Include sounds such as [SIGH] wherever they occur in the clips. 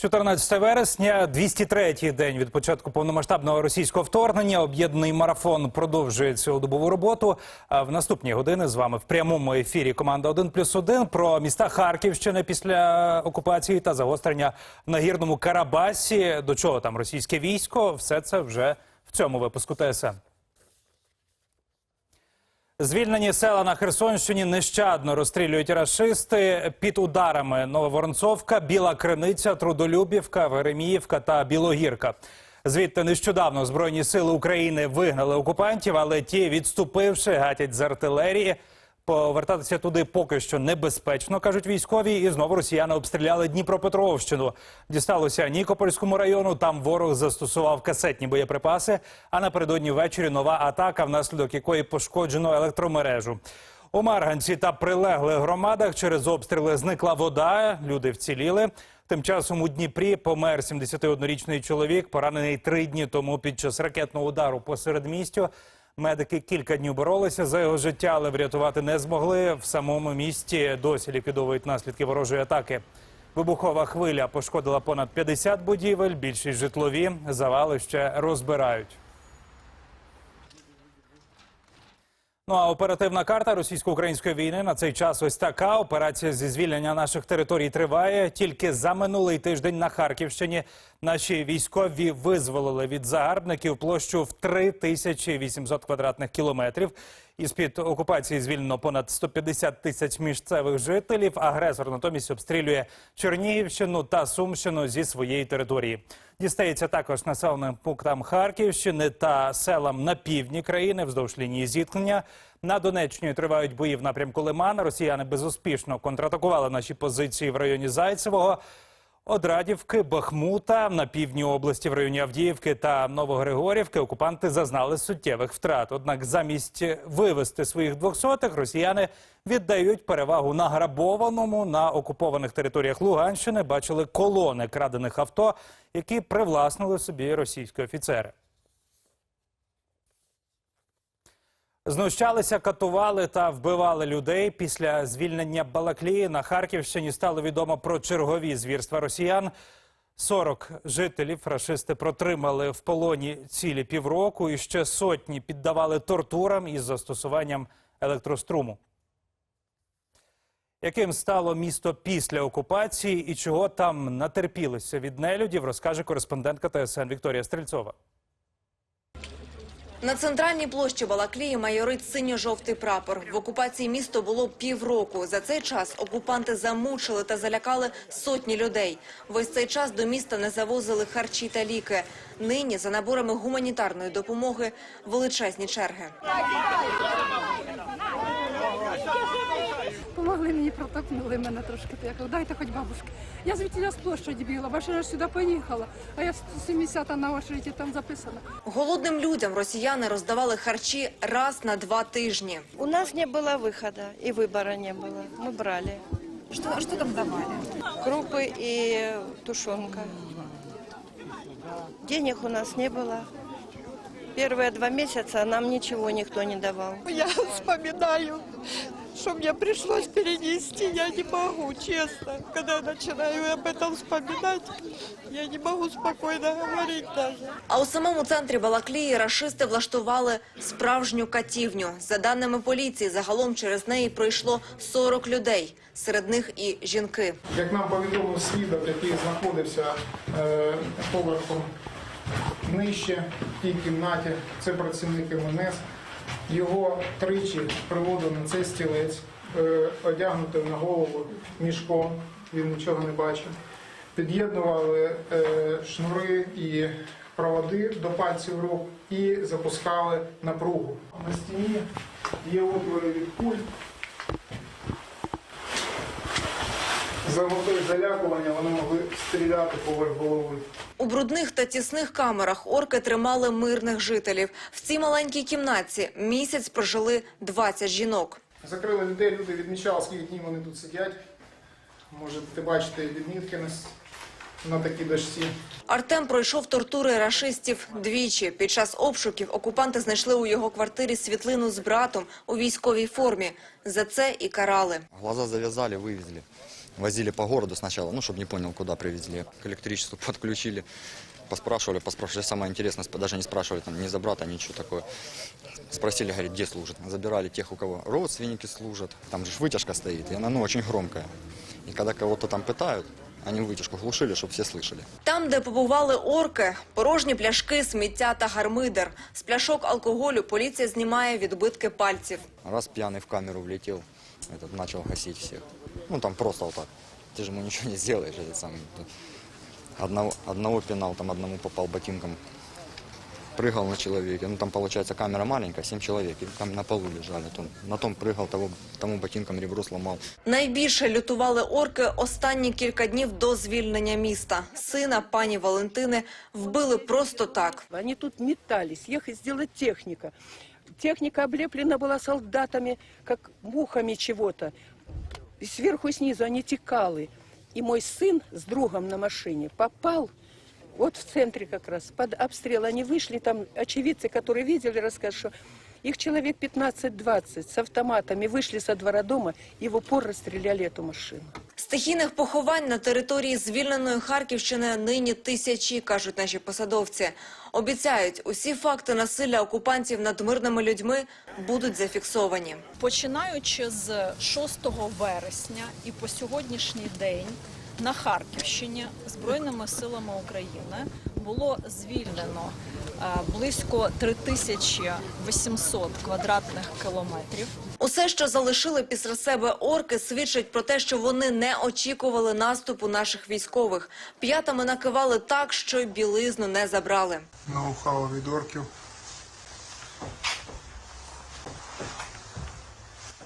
14 вересня, 203-й день від початку повномасштабного російського вторгнення. Об'єднаний марафон продовжує цілодобову роботу. В наступні години з вами в прямому ефірі команда 1 плюс 1 про міста Харківщини після окупації та загострення на гірному Карабасі. До чого там російське військо? Все це вже в цьому випуску ТСН. Звільнені села на Херсонщині нещадно розстрілюють рашисти під ударами Нововоронцовка, Біла Криниця, Трудолюбівка, Вереміївка та Білогірка. Звідти нещодавно збройні сили України вигнали окупантів, але ті, відступивши, гатять з артилерії. Повертатися туди поки що небезпечно, кажуть військові. І знову росіяни обстріляли Дніпропетровщину. Дісталося Нікопольському району. Там ворог застосував касетні боєприпаси. А напередодні ввечері нова атака, внаслідок якої пошкоджено електромережу. У Марганці та прилеглих громадах через обстріли зникла вода. Люди вціліли. Тим часом у Дніпрі помер 71-річний чоловік, поранений три дні тому під час ракетного удару посеред містю. Медики кілька днів боролися за його життя, але врятувати не змогли. В самому місті досі ліквідовують наслідки ворожої атаки. Вибухова хвиля пошкодила понад 50 будівель, більшість житлові. Завали ще розбирають. Ну а оперативна карта російсько-української війни на цей час ось така. Операція зі звільнення наших територій триває. Тільки за минулий тиждень на Харківщині наші військові визволили від загарбників площу в 3800 квадратних кілометрів. Із під окупації звільнено понад 150 тисяч місцевих жителів. Агресор натомість обстрілює Чернігівщину та Сумщину зі своєї території. Дістається також населеним пунктам Харківщини та селам на півдні країни вздовж лінії зіткнення. На Донеччині тривають бої в напрямку Лимана. Росіяни безуспішно контратакували наші позиції в районі Зайцевого. Одрадівки, Бахмута на півдні області в районі Авдіївки та Новогригорівки окупанти зазнали суттєвих втрат. Однак замість вивести своїх двохсотих росіяни віддають перевагу награбованому на окупованих територіях Луганщини. Бачили колони крадених авто, які привласнили собі російські офіцери. Знущалися, катували та вбивали людей. Після звільнення Балаклії на Харківщині стало відомо про чергові звірства росіян. 40 жителів рашисти протримали в полоні цілі півроку, і ще сотні піддавали тортурам із застосуванням електроструму. Яким стало місто після окупації і чого там натерпілися від нелюдів, розкаже кореспондентка ТСН Вікторія Стрельцова. На центральній площі Балаклії майорить синьо-жовтий прапор. В окупації місто було півроку. За цей час окупанти замучили та залякали сотні людей. Весь цей час до міста не завозили харчі та ліки. Нині за наборами гуманітарної допомоги величезні черги. Помогли мені, протопнули мене трошки. То я кажу, дайте хоч бабушки. Я звідти з площаді бігла, машина ж сюди поїхала, а я 170 на очереді там записана. Голодним людям росіяни роздавали харчі раз на два тижні. У нас не было выхода и выбора не было. Мы брали Що, що там давали? крупы и тушенка. Денег у нас не было. Первые два месяца нам ничего никто не давал. Я вспоминаю, что мне пришлось перенести. Я не могу, честно. Когда я начинаю об этом вспоминать, я не могу спокойно говорить даже. А у самому центрі Балаклії рашисти влаштували справжню катівню. За даними поліції, загалом через неї пройшло 40 людей. Серед них і жінки. Як нам повідомив свідок, який знаходився е, поверхом нижче в тій кімнаті, це працівник МНС, його тричі приводили на цей стілець, е, одягнутий на голову мішком, він нічого не бачив. Під'єднували е, шнури і проводи до пальців рук і запускали напругу. На стіні є отвори від куль. За метою залякування вони могли стріляти поверх голови. У брудних та тісних камерах орки тримали мирних жителів. В цій маленькій кімнатці місяць прожили 20 жінок. Закрили людей, люди відмічали, скільки днів вони тут сидять. Можете бачити відмітки на, на такій дошці. Артем пройшов тортури рашистів двічі. Під час обшуків окупанти знайшли у його квартирі світлину з братом у військовій формі. За це і карали. Глаза завязали, вывезли Возили по городу сначала, ну, чтобы не понял, куда привезли. К электричеству [LAUGHS] подключили, поспрашивали, поспрашивали. Самое интересное, сп- даже не спрашивали, там, ни за брата, ничего такое. Спросили, говорит, где служат. Забирали тех, у кого родственники служат. Там же ж вытяжка стоит, и она, ну, очень громкая. И когда кого-то там пытают, они вытяжку глушили, чтобы все слышали. Там, де побували орки, порожні пляшки, сміття та гармидер. З пляшок алкоголю поліція знімає відбитки пальців. Раз пьяный в камеру влетел, этот начал гасить всех. Ну, там просто вот так. Ты же ему ничего не сделаешь, этот самый. Одного, одного пинал, там одному попал ботинком. Прыгал на человеке. Ну, там, получается, камера маленькая, семь человек. И там на полу лежали. То на том прыгал, того, тому ботинком ребро сломал. Найбільше лютували орки останні кілька днів до звільнення міста. Сина пані Валентини вбили просто так. Они тут метались, ехать сделать техника. Техника облеплена была солдатами, как мухами чего-то. И сверху и снизу они текалы. И мой сын с другом на машине попал вот в центре как раз под обстрел. Они вышли, там очевидцы, которые видели, расскажут, что их человек 15-20 с автоматами вышли со двора дома и в упор расстреляли эту машину. Стихійних поховань на території звільненої Харківщини нині тисячі, кажуть наші посадовці. Обіцяють, усі факти насилля окупантів над мирними людьми будуть зафіксовані. Починаючи з 6 вересня і по сьогоднішній день на Харківщині Збройними силами України було звільнено е, близько 3800 квадратних кілометрів. Усе, що залишили після себе орки, свідчить про те, що вони не очікували наступу наших військових. П'ятами накивали так, що й білизну не забрали. Ноу-хау від орків.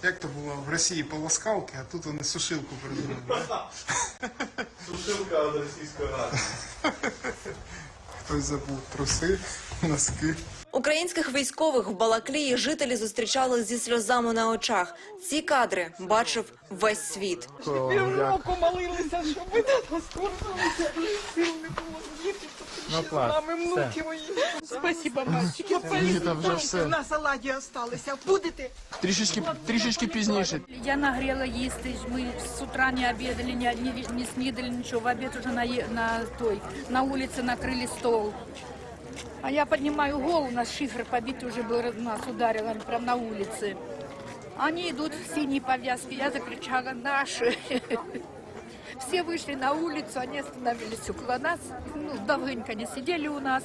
Як то було в Росії полоскалки, а тут вони сушилку придумали. [LAUGHS] Сушилка від російської ради. Хтось забув труси, носки. Українських військових в Балаклії жителі зустрічали зі сльозами на очах. Ці кадри бачив весь світ. Півроку молилися, щоб ви нас повернулися. Сил не було діти, Ну, з нами внуки мої. Спасибо, мальчики. Салаті осталися. Будете? Трішечки, трішечки пізніше. Я нагрела їсти. Ми з утра не обідали, не, не, снідали нічого. В обід уже на, на, той, на вулиці накрили стол. А я поднимаю голову, у нас шифр побитый уже был, нас ударило прямо на улице. Они идут в синей повязке, я закричала «Наши!». [LAUGHS] Все вышли на улицу, они остановились около нас, ну, давненько не сидели у нас,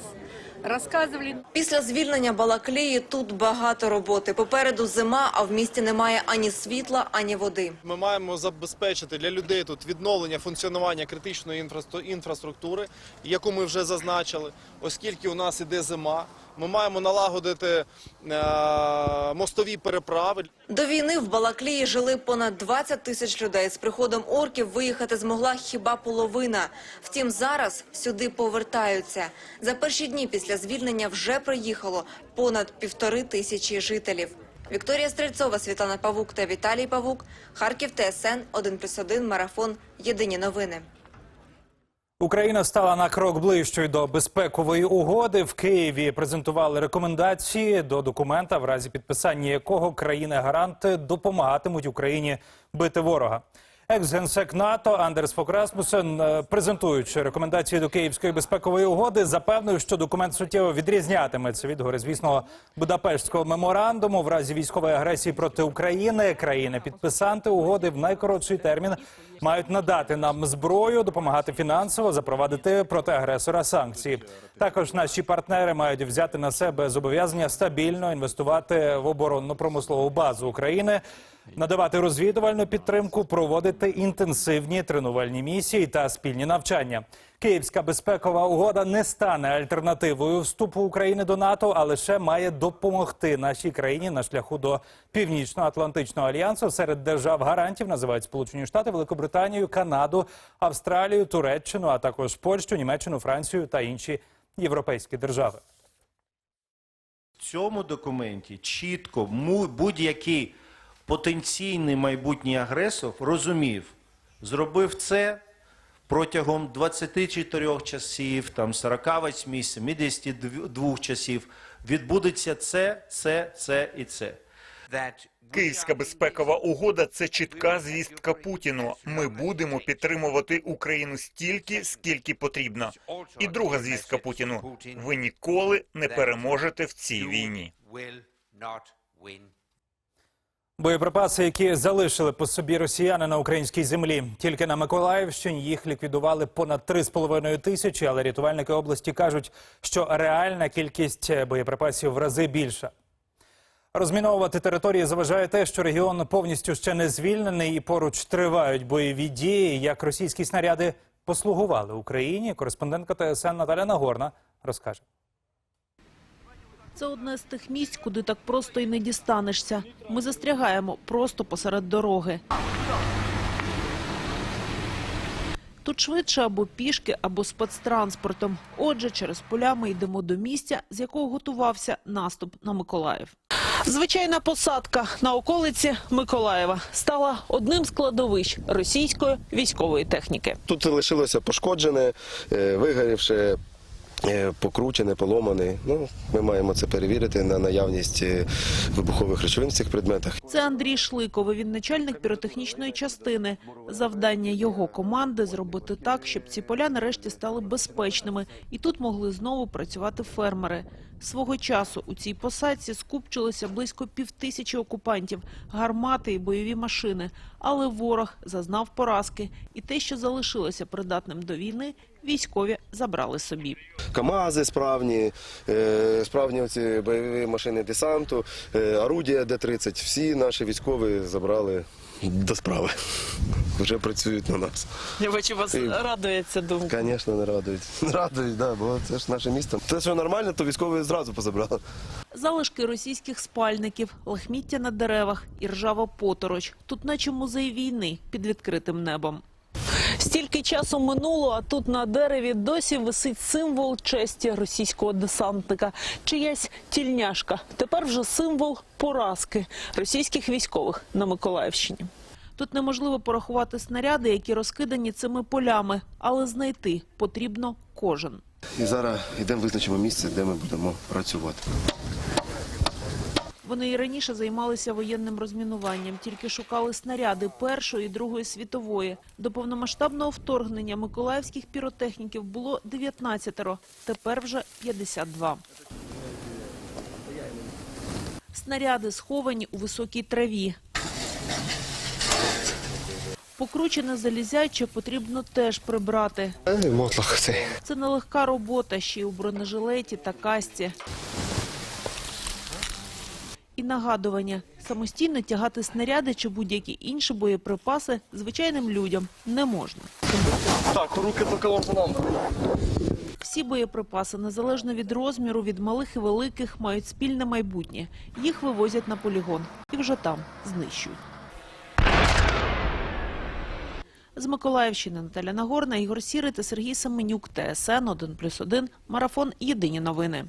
рассказывали. Після звільнення Балаклії тут багато роботи. Попереду зима, а в місті немає ані світла, ані води. Ми маємо забезпечити для людей тут відновлення функціонування критичної інфраструктури, яку ми вже зазначили, оскільки у нас іде зима. Ми маємо налагодити е, мостові переправи. До війни в Балаклії жили понад 20 тисяч людей. З приходом орків виїхати змогла хіба половина. Втім, зараз сюди повертаються. За перші дні після звільнення вже приїхало понад півтори тисячі жителів. Вікторія Стрельцова, Світлана Павук та Віталій Павук. Харків ТСН 1+,1 Марафон. Єдині новини. Україна стала на крок ближчою до безпекової угоди. В Києві презентували рекомендації до документа, в разі підписання якого країни-гаранти допомагатимуть Україні бити ворога. Екс-генсек НАТО Андерс Фок Расмусен, е, презентуючи рекомендації до Київської безпекової угоди, запевнив, що документ суттєво відрізнятиметься від горизвісного Будапештського меморандуму в разі військової агресії проти України. Країни-підписанти угоди в найкоротший термін мають надати нам зброю, допомагати фінансово, запровадити проти агресора санкції. Також наші партнери мають взяти на себе зобов'язання стабільно інвестувати в оборонно-промислову базу України, надавати розвідувальну підтримку, проводити інтенсивні тренувальні місії та спільні навчання. Київська безпекова угода не стане альтернативою вступу України до НАТО, а лише має допомогти нашій країні на шляху до північно-атлантичного альянсу. Серед держав гарантів називають Сполучені Штати, Великобританію, Канаду, Австралію, Туреччину, а також Польщу, Німеччину, Францію та інші європейські держави. В цьому документі чітко будь-який потенційний майбутній агресор розумів, зробив це протягом 24 часів, там 48, 72 часів, відбудеться це, це, це і це. Київська безпекова угода це чітка звістка Путіну. Ми будемо підтримувати Україну стільки, скільки потрібно. І друга звістка Путіну: ви ніколи не переможете в цій війні. Боєприпаси, які залишили по собі росіяни на українській землі. Тільки на Миколаївщині їх ліквідували понад 3,5 тисячі, але рятувальники області кажуть, що реальна кількість боєприпасів в рази більша. Розміновувати території заважає те, що регіон повністю ще не звільнений і поруч тривають бойові дії. Як російські снаряди послугували Україні, кореспондентка ТСН Наталя Нагорна розкаже. Це одне з тих місць, куди так просто і не дістанешся. Ми застрягаємо просто посеред дороги. Тут швидше або пішки, або спецтранспортом. Отже, через поля ми йдемо до місця, з якого готувався наступ на Миколаїв. Звичайна посадка на околиці Миколаєва стала одним з кладовищ російської військової техніки. Тут лишилося пошкоджене, е, вигорівше, покручене, поломане. Ну, ми маємо це перевірити на наявність е, вибухових речовин в цих предметах. Це Андрій Шликов. Він начальник піротехнічної частини. Завдання його команди зробити так, щоб ці поля нарешті стали безпечними, і тут могли знову працювати фермери. Свого часу у цій посадці скупчилося близько півтисячі окупантів, гармати і бойові машини. Але ворог зазнав поразки, і те, що залишилося придатним до війни, військові забрали собі. КАМАЗи справні, е, справні оці бойові машини десанту, е, орудія Д-30. Всі наші військові забрали до справи. Вже працюють на нас. Я бачу, вас І- радує ця думка. Звісно, не радують. [LAUGHS] Не радують, да, бо це ж наше місто. Те, що нормально, то військові зразу позабрали. Залишки російських спальників, лахміття на деревах і ржава потороч. Тут наче музей війни під відкритим небом. Стільки часу минуло, а тут на дереві досі висить символ честі російського десантника. Чиясь тільняшка. Тепер вже символ поразки російських військових на Миколаївщині. Тут неможливо порахувати снаряди, які розкидані цими полями, але знайти потрібно кожен. І зараз йдемо визначимо місце, де ми будемо працювати. Вони і раніше займалися воєнним розмінуванням, тільки шукали снаряди Першої і Другої світової. До повномасштабного вторгнення миколаївських піротехніків було 19, тепер вже 52. Снаряди сховані у високій траві. Покручене залізяче потрібно теж прибрати. Мотлах. Це нелегка робота ще й у бронежилеті та касті. І нагадування – самостійно тягати снаряди чи будь-які інші боєприпаси звичайним людям не можна. Так, руки по колонкам. Всі боєприпаси, незалежно від розміру, від малих і великих, мають спільне майбутнє. Їх вивозять на полігон і вже там знищують. З Миколаївщини Наталя Нагорна, Ігор Сірий та Сергій Семенюк. ТСН 1+,1. Марафон. Єдині новини.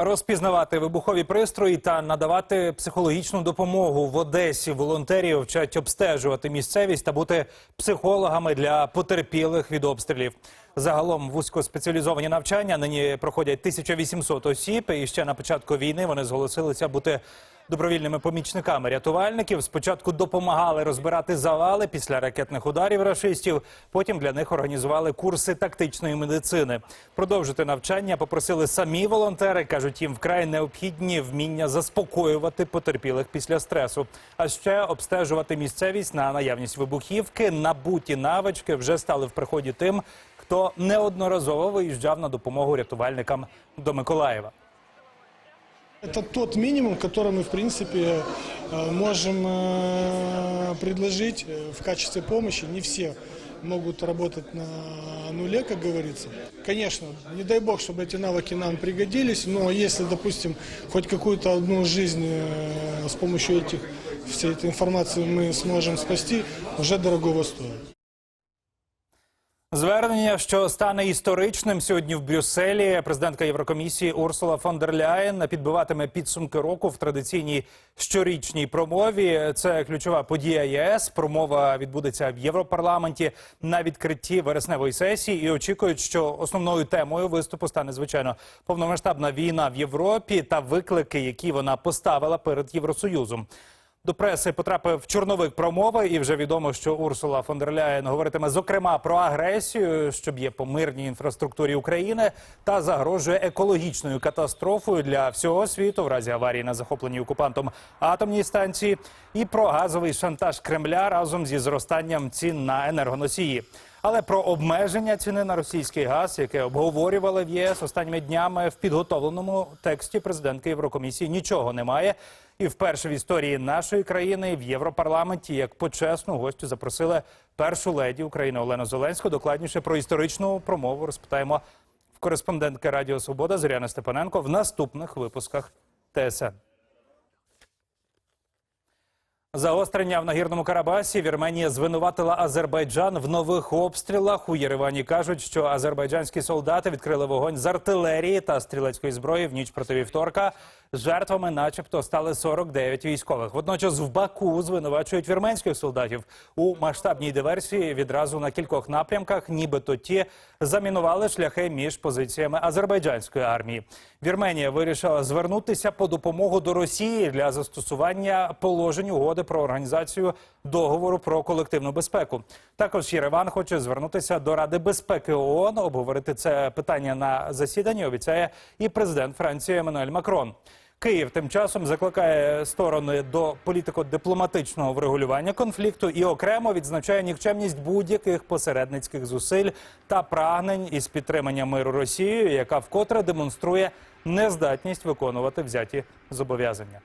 Розпізнавати вибухові пристрої та надавати психологічну допомогу в Одесі. Волонтерів вчать обстежувати місцевість та бути психологами для потерпілих від обстрілів. Загалом вузькоспеціалізовані навчання нині проходять 1800 осіб. І ще на початку війни вони зголосилися бути добровільними помічниками рятувальників. Спочатку допомагали розбирати завали після ракетних ударів рашистів. Потім для них організували курси тактичної медицини. Продовжити навчання попросили самі волонтери. кажуть, їм вкрай необхідні вміння заспокоювати потерпілих після стресу, а ще обстежувати місцевість на наявність вибухівки. Набуті навички вже стали в приході тим, хто неодноразово виїжджав на допомогу рятувальникам до Миколаєва. Это тот минимум, который мы, в принципе, э, можем э, предложить э, в качестве помощи. Не все могут работать на нуле, как говорится. Конечно, не дай бог, чтобы эти навыки нам пригодились, но если, допустим, хоть какую-то одну жизнь с помощью этих, всей этой информации мы сможем спасти, уже дорогого стоит. Звернення, що стане історичним сьогодні в Брюсселі, президентка Єврокомісії Урсула фон дер Ляєн підбиватиме підсумки року в традиційній щорічній промові. Це ключова подія ЄС. Промова відбудеться в Європарламенті на відкритті вересневої сесії. І очікують, що основною темою виступу стане звичайно повномасштабна війна в Європі та виклики, які вона поставила перед Євросоюзом. До преси потрапив чорновик промови, і вже відомо, що Урсула фон дер Ляєн говоритиме зокрема про агресію, що б'є по мирній інфраструктурі України та загрожує екологічною катастрофою для всього світу в разі аварії на захопленій окупантом атомній станції, і про газовий шантаж Кремля разом зі зростанням цін на енергоносії. Але про обмеження ціни на російський газ, яке обговорювали в ЄС останніми днями в підготовленому тексті президентки Єврокомісії, нічого немає. І вперше в історії нашої країни в Європарламенті як почесну гостю запросили першу леді України Олену Зеленську. Докладніше про історичну промову розпитаємо в кореспондентки Радіо Свобода Зоряна Степаненко в наступних випусках ТСН. Загострення в нагірному Карабасі Вірменія звинуватила Азербайджан в нових обстрілах. У Єревані кажуть, що азербайджанські солдати відкрили вогонь з артилерії та стрілецької зброї в ніч проти вівторка. Жертвами, начебто, стали 49 військових. Водночас в Баку звинувачують вірменських солдатів у масштабній диверсії відразу на кількох напрямках, нібито ті замінували шляхи між позиціями азербайджанської армії. Вірменія вирішила звернутися по допомогу до Росії для застосування положень угоди про організацію договору про колективну безпеку. Також Єреван хоче звернутися до Ради безпеки ООН, обговорити це питання на засіданні. Обіцяє і президент Франції Еммануель Макрон. Київ тим часом закликає сторони до політико-дипломатичного врегулювання конфлікту і окремо відзначає нікчемність будь-яких посередницьких зусиль та прагнень із підтримання миру Росією, яка вкотре демонструє нездатність виконувати взяті зобов'язання.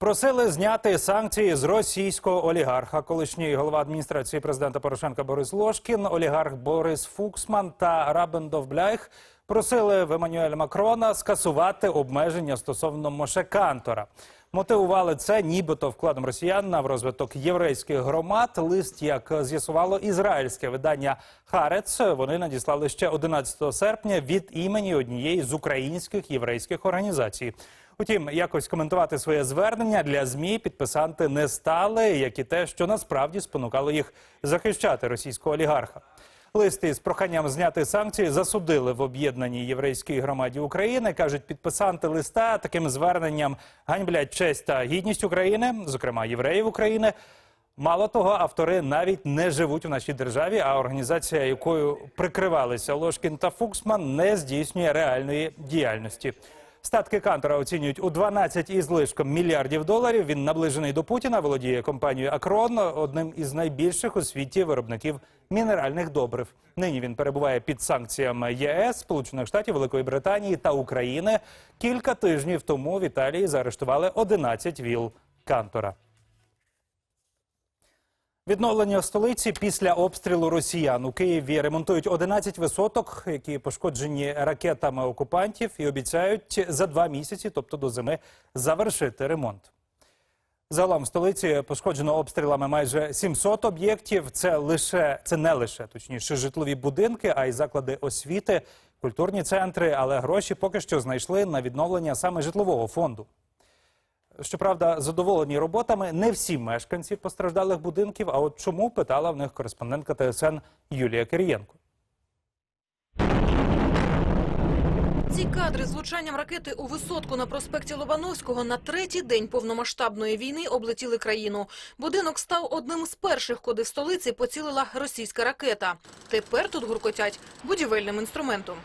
Просили зняти санкції з російського олігарха. Колишній голова адміністрації президента Порошенка Борис Лошкін, олігарх Борис Фуксман та Рабен Довбляйх просили в Еммануеля Макрона скасувати обмеження стосовно Моше Кантора. Мотивували це нібито вкладом росіян в розвиток єврейських громад. Лист, як з'ясувало ізраїльське видання Харец, вони надіслали ще 11 серпня від імені однієї з українських єврейських організацій. Утім, якось коментувати своє звернення для змі підписанти не стали, як і те, що насправді спонукало їх захищати російського олігарха. Листи з проханням зняти санкції засудили в об'єднаній єврейській громаді України. кажуть, підписанти листа таким зверненням ганьблять честь та гідність України, зокрема євреїв України. Мало того, автори навіть не живуть у нашій державі, а організація, якою прикривалися Ложкін та Фуксман, не здійснює реальної діяльності. Статки Кантора оцінюють у 12 із лишком мільярдів доларів. Він наближений до Путіна, володіє компанією Акрон, одним із найбільших у світі виробників мінеральних добрив. Нині він перебуває під санкціями ЄС, Сполучених Штатів, Великої Британії та України. Кілька тижнів тому в Італії заарештували 11 віл Кантора. Відновлення столиці після обстрілу росіян у Києві ремонтують 11 висоток, які пошкоджені ракетами окупантів, і обіцяють за два місяці, тобто до зими, завершити ремонт. Загалом в столиці пошкоджено обстрілами майже 700 об'єктів. Це лише це не лише точніше житлові будинки, а й заклади освіти, культурні центри. Але гроші поки що знайшли на відновлення саме житлового фонду. Щоправда, задоволені роботами не всі мешканці постраждалих будинків. А от чому питала в них кореспондентка ТСН Юлія Кирієнко. Ці кадри з влучанням ракети у висотку на проспекті Лобановського на третій день повномасштабної війни облетіли країну. Будинок став одним з перших, куди в столиці поцілила російська ракета. Тепер тут гуркотять будівельним інструментом.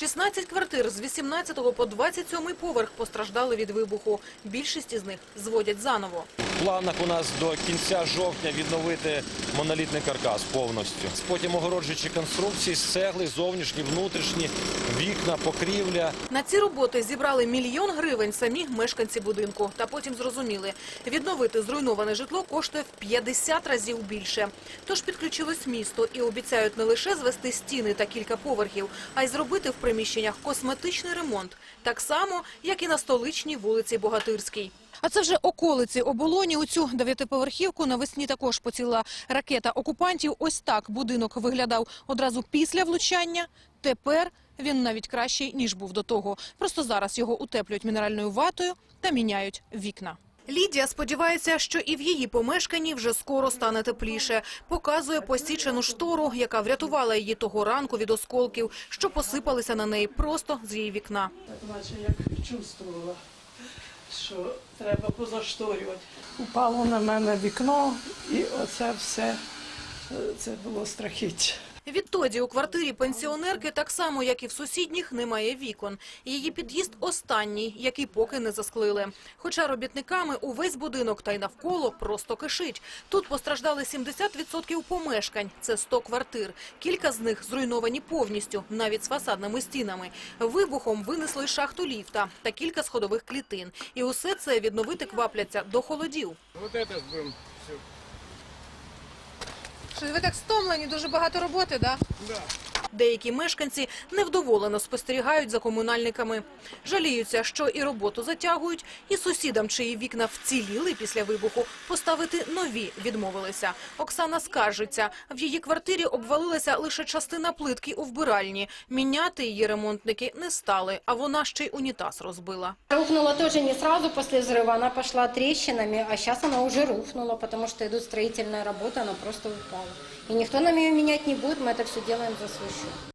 16 квартир з 18 по 27 поверх постраждали від вибуху. Більшість із них зводять заново. В планах у нас до кінця жовтня відновити монолітний каркас повністю. Потім огороджуючі конструкції з цегли, зовнішні, внутрішні, вікна, покрівля. На ці роботи зібрали мільйон гривень самі мешканці будинку. Та потім зрозуміли, відновити зруйноване житло коштує в 50 разів більше. Тож підключилось місто і обіцяють не лише звести стіни та кілька поверхів, а й зробити в приміщеннях косметичний ремонт, так само, як і на столичній вулиці Богатирській. А це вже околиці оболоні. У цю дев'ятиповерхівку навесні також поцілила ракета окупантів. Ось так будинок виглядав одразу після влучання. Тепер він навіть кращий, ніж був до того. Просто зараз його утеплюють мінеральною ватою та міняють вікна. Лідія сподівається, що і в її помешканні вже скоро стане тепліше. Показує посічену штору, яка врятувала її того ранку від осколків, що посипалися на неї просто з її вікна. Наче як чувствувала, що треба позашторювати. Упало на мене вікно, і оце все е, це було страхіття. Відтоді у квартирі пенсіонерки, так само як і в сусідніх, немає вікон. Її під'їзд останній, який поки не засклили. Хоча робітниками увесь будинок та й навколо просто кишить. Тут постраждали 70% помешкань, це 100 квартир. Кілька з них зруйновані повністю, навіть з фасадними стінами. Вибухом винесли шахту ліфта та кілька сходових клітин. І усе це відновити квапляться до холодів. Вот это будем все. Ви так стомлені, дуже багато роботи, да? Деякі мешканці невдоволено спостерігають за комунальниками. Жаліються, що і роботу затягують, і сусідам, чиї вікна вціліли після вибуху, поставити нові відмовилися. Оксана скаржиться, в її квартирі обвалилася лише частина плитки у вбиральні. Міняти її ремонтники не стали, а вона ще й унітаз розбила. Рухнула тоже не сразу после взрыва, она пошла трещинами, а сейчас она уже рухнула, потому что идут строительные работы, она просто упала. И никто нам ее менять не будет, мы это все делаем за свой счет.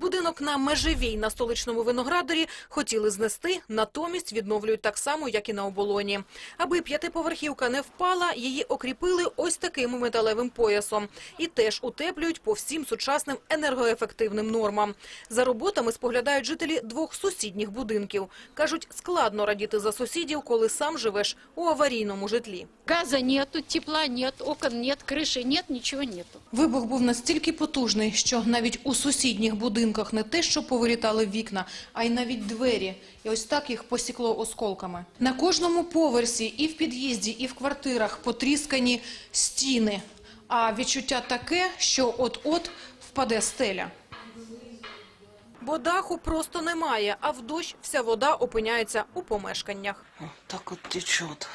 Будинок на Межевій на столичному виноградарі хотіли знести, натомість відновлюють так само, як і на оболоні. Аби п'ятиповерхівка не впала, її окріпили ось таким металевим поясом. І теж утеплюють по всім сучасним енергоефективним нормам. За роботами споглядають жителі двох сусідніх будинків. Кажуть, складно радіти за сусідів, коли сам живеш у аварійному житлі. Газа нету, тепла нет, окон нет, крыши нет, ничего нету. Вибух був настільки потужний, що навіть у сусідніх будинках не те, що повилітали вікна, а й навіть двері. І ось так їх посікло осколками. На кожному поверсі, і в під'їзді, і в квартирах потріскані стіни. А відчуття таке, що от-от впаде стеля. Бо даху просто немає, а в дощ вся вода опиняється у помешканнях. Так от течет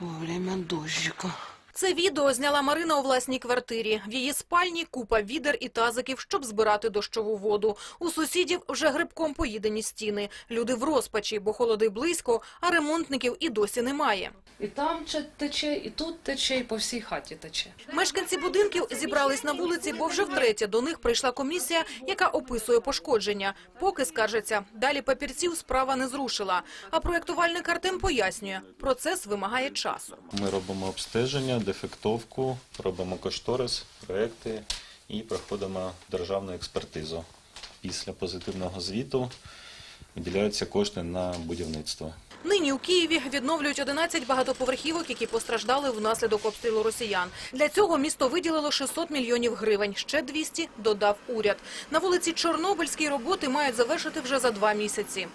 во время дождика. Це відео зняла Марина у власній квартирі. В її спальні купа відер і тазиків, щоб збирати дощову воду. У сусідів вже грибком поїдені стіни. Люди в розпачі, бо холоди близько, а ремонтників і досі немає. І там тече, і тут тече, і по всій хаті тече. Мешканці будинків зібрались на вулиці, бо вже втретє до них прийшла комісія, яка описує пошкодження. Поки скаржаться, далі папірців справа не зрушила. А проєктувальник Артем пояснює, процес вимагає часу. Ми робимо обстеження, дефектовку, робимо кошторис, проекти і проходимо державну експертизу. Після позитивного звіту виділяються кошти на будівництво. Нині у Києві відновлюють 11 багатоповерхівок, які постраждали внаслідок обстрілу росіян. Для цього місто виділило 600 мільйонів гривень. Ще 200 додав уряд. На вулиці Чорнобильській роботи мають завершити вже за два місяці.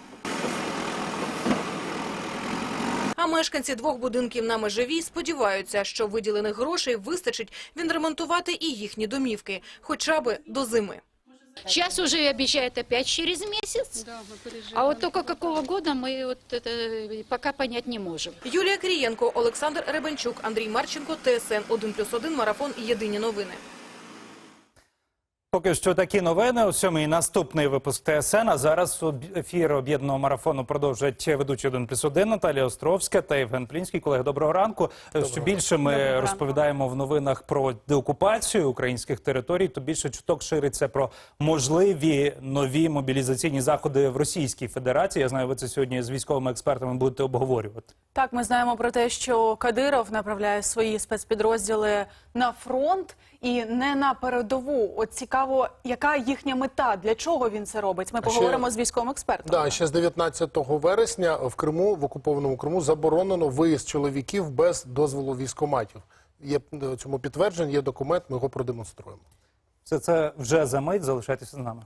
А мешканці двох будинків на Межевій сподіваються, що виділених грошей вистачить відремонтувати і їхні домівки, хоча би до зими. Сейчас уже обещают опять через месяц. А вот только какого года мы вот это пока понять не можем. Юлія Крієнко, Олександр Ребенчук, Андрій Марченко, ТСН 1+,1, Марафон, Єдині новини. Поки що такі новини. У сьомий наступний випуск ТСН. А зараз об- ефір об'єднаного марафону продовжать ведучі 1 плюс 1 Наталія Островська та Євген Плінський. Колеги, доброго ранку. Що більше ми Доброго ранку. розповідаємо в новинах про деокупацію українських територій, то більше чуток шириться про можливі нові мобілізаційні заходи в Російській Федерації. Я знаю, ви це сьогодні з військовими експертами будете обговорювати. Так, ми знаємо про те, що Кадиров направляє свої спецпідрозділи на фронт і не на передову. От цікаво, яка їхня мета, для чого він це робить. Ми поговоримо ще- з військовим експертом. Да, ще з 19 вересня в Криму, в окупованому Криму, заборонено виїзд чоловіків без дозволу військоматів. Є е, цьому підтвердження, є документ, ми його продемонструємо. Все це вже за мить. Залишайтеся з нами.